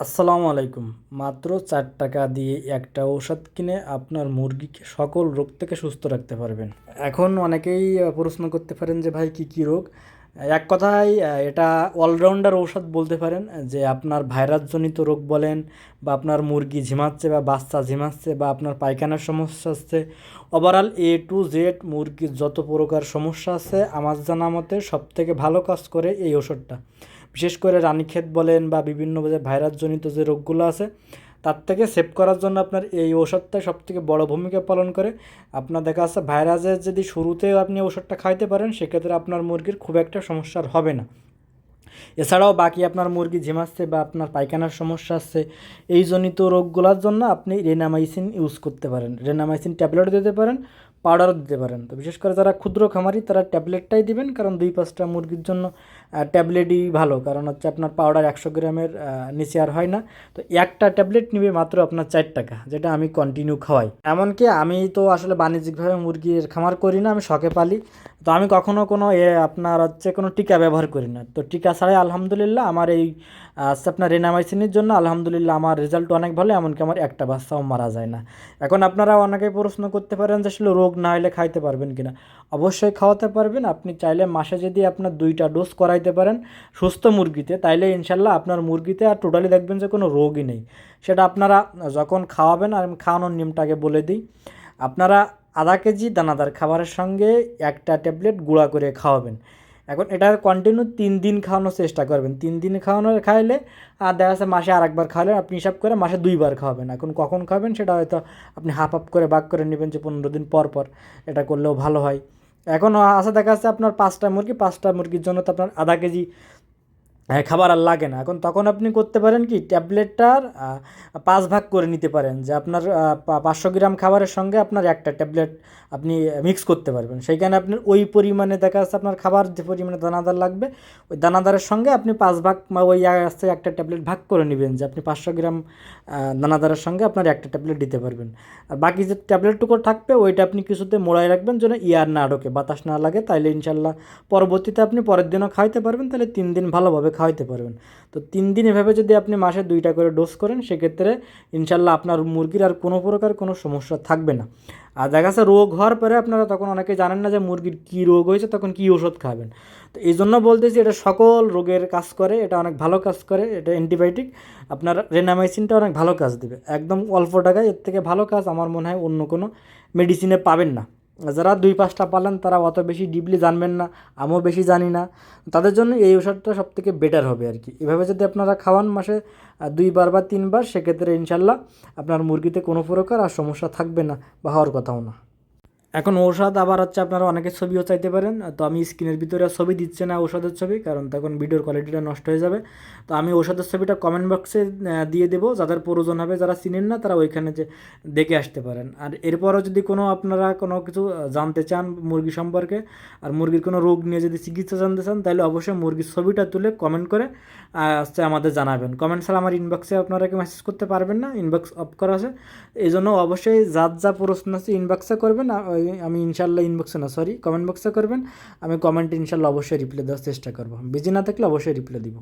আসসালামু আলাইকুম। মাত্র চার টাকা দিয়ে একটা ঔষধ কিনে আপনার মুরগিকে সকল রোগ থেকে সুস্থ রাখতে পারবেন। এখন অনেকেই প্রশ্ন করতে পারেন যে, ভাই, কী কী রোগ? এক কথায় এটা অলরাউন্ডার ঔষধ বলতে পারেন, যে আপনার ভাইরাসজনিত রোগ বলেন বা আপনার মুরগি ঝিমাচ্ছে বা বাচ্চা ঝিমাচ্ছে বা আপনার পায়খানার সমস্যা হচ্ছে। ওভারঅল এ টু জেড মুরগির যত প্রকার সমস্যা আছে, আমার জানা মতে সব থেকে ভালো কাজ করে এই ওষুধটা বিশেষ করে রানীক্ষেত বলেন বা বিভিন্ন যে ভাইরাসজনিত যে রোগগুলো আছে, তার থেকে সেভ করার জন্য আপনার এই ওষুধটা সব থেকে বড় ভূমিকা পালন করে। আপনার দেখা যাচ্ছে ভাইরাসের যদি শুরুতেও আপনি ওষুধটা খাইতে পারেন, সেক্ষেত্রে আপনার মুরগির খুব একটা সমস্যার হবে না। এছাড়াও বাকি আপনার মুরগি ঝিমাচ্ছে বা আপনার পায়খানার সমস্যা আসছে, এই জনিত রোগগুলোর জন্য আপনি রেনামাইসিন ইউজ করতে পারেন। রেনামাইসিন ট্যাবলেট দিতে পারেন পাউডারও দিতে পারেন। তো বিশেষ করে যারা ক্ষুদ্র খামারি, তারা ট্যাবলেটটাই দিবেন, কারণ দুই পাঁচটা মুরগির জন্য ট্যাবলেটই ভালো। কারণ হচ্ছে আপনার পাউডার একশো গ্রামের নিচে আর হয় না। তো একটা ট্যাবলেট নিবে মাত্র আপনার চার টাকা, যেটা আমি কন্টিনিউ খাওয়াই। এমনকি আমি তো আসলে বাণিজ্যিকভাবে মুরগির খামার করি না, আমি শখে পালি। তো আমি কখনও কোনো, এ, আপনার হচ্ছে কোনো টিকা ব্যবহার করি না। তো টিকা ছাড়াই আলহামদুলিল্লাহ আমার এই আপনার রেনামাইসিনের জন্য আলহামদুলিল্লাহ আমার রেজাল্ট অনেক ভালো, এমনকি আমার একটা বাচ্চাও মারা যায় না। এখন আপনারা অনেকে প্রশ্ন করতে পারেন যে আসলে রোগ না হলে খাইতে পারবেন কি না অবশ্যই খাওয়াতে পারবেন, আপনি চাইলে মাসে যদি আপনার দুইটা ডোজ করাইতে পারেন সুস্থ মুরগিতে, তাইলে ইনশাল্লাহ আপনার মুরগিতে আর টোটালি দেখবেন যে কোনো রোগই নেই। সেটা আপনারা যখন খাওয়াবেন, আর আমি খাওয়ানোর নিয়মটা আগে বলে দিই, আপনারা আধা কেজি দানাদার খাবারের সঙ্গে একটা ট্যাবলেট গুঁড়া করে খাওয়াবেন। এখন এটা কন্টিনিউ তিন দিন খাওয়ানোর চেষ্টা করবেন। তিন দিন খাওয়ানোর খাইলে আর দেখা যাচ্ছে মাসে আরেকবার খাওয়ালে আপনি হিসাব করে মাসে দুইবার খাওয়াবেন। এখন কখন খাবেন সেটা হয়তো আপনি হাফ হাফ করে ভাগ করে নেবেন যে পনেরো দিন পর পর, এটা করলেও ভালো হয়। এখন আসা দেখা যাচ্ছে আপনার পাঁচটা মুরগি, পাঁচটা মুরগির জন্য তো আপনার আধা কেজি খাবার আর লাগে না। এখন তখন আপনি করতে পারেন কি, ট্যাবলেটটার পাঁচ ভাগ করে নিতে পারেন। যে আপনার পাঁচশো গ্রাম খাবারের সঙ্গে আপনার একটা ট্যাবলেট আপনি মিক্স করতে পারবেন। সেইখানে আপনার ওই পরিমাণে দেখা যাচ্ছে আপনার খাবার যে পরিমাণে দানাদার লাগবে, ওই দানাদারের সঙ্গে আপনি পাঁচ ভাগ বা ওই আসতে একটা ট্যাবলেট ভাগ করে নেবেন। যে আপনি পাঁচশো গ্রাম দানাদারের সঙ্গে আপনার একটা ট্যাবলেট দিতে পারবেন। আর বাকি যে ট্যাবলেটটুকু থাকবে, ওইটা আপনি কিছুতে মোড়ায় রাখবেন যেন ইয়ার না ঢোকে, বাতাস না লাগে। তাইলে ইনশাল্লাহ পরবর্তীতে আপনি পরের দিনও খাইতে পারবেন। তাহলে তিন দিন ভালোভাবে খাওয়াইতে পারবেন। তো তিন দিন এভাবে যদি আপনি মাসে দুইটা করে ডোজ করেন, সেক্ষেত্রে ইনশাল্লাহ আপনার মুরগির আর কোনো প্রকার কোনো সমস্যা থাকবে না। আর দেখা যাচ্ছে রোগ হওয়ার পরে আপনারা তখন অনেকে জানেন না যে মুরগির কী রোগ হয়েছে, তখন কী ওষুধ খাবেন। তো এই জন্য বলতেছি এটা সকল রোগের কাজ করে, এটা অনেক ভালো কাজ করে, এটা অ্যান্টিবায়োটিক আপনার রেনামাইসিনটা অনেক ভালো কাজ দেবে। একদম অল্প টাকায় এর থেকে ভালো কাজ আমার মনে হয় অন্য কোনো মেডিসিনে পাবেন না। যারা দুই পাঁচটা পালেন, তারা অত বেশি ডিপলি জানবেন না, আমিও বেশি জানি না। তাদের জন্য এই ওষুধটা সব থেকে বেটার হবে আর কি। এভাবে যদি আপনারা খাওয়ান মাসে দুইবার বা তিনবার, সেক্ষেত্রে ইনশাল্লাহ আপনার মুরগিতে কোনো প্রকার আর সমস্যা থাকবে না বা হওয়ার কথাও না। এখন ঔষধ আবার হচ্ছে আপনারা অনেকে ছবিও চাইতে পারেন। তো আমি স্ক্রিনের ভিতরে ছবি দিচ্ছে না ঔষধের ছবি, কারণ তখন ভিডিওর কোয়ালিটিটা নষ্ট হয়ে যাবে। তো আমি ঔষধের ছবিটা কমেন্ট বক্সে দিয়ে দেবো। যাদের প্রয়োজন হবে, যারা চিনেন না, তারা ওইখানে যে দেখে আসতে পারেন। আর এরপরও যদি কোনো আপনারা কোনো কিছু জানতে চান মুরগি সম্পর্কে, আর মুরগির কোনো রোগ নিয়ে যদি চিকিৎসা জানতে চান, তাহলে অবশ্যই মুরগির ছবিটা তুলে কমেন্ট করে হচ্ছে আমাদের জানাবেন। কমেন্ট ছাড়া আমার ইনবক্সে আপনারা কেউ মেসেজ করতে পারবেন না ইনবক্স অফ করা আছে। এই জন্য অবশ্যই যার যা প্রশ্ন আছে ইনবক্সে করবেন। আমি ইনশাল্লাহ ইনবক্সে না সরি কমেন্ট বক্সে করবেন। আমি কমেন্ট ইনশাল্লাহ অবশ্যই রিপ্লাই দেওয়ার চেষ্টা করব। বিজি না থাকলে অবশ্যই রিপ্লাই দিব।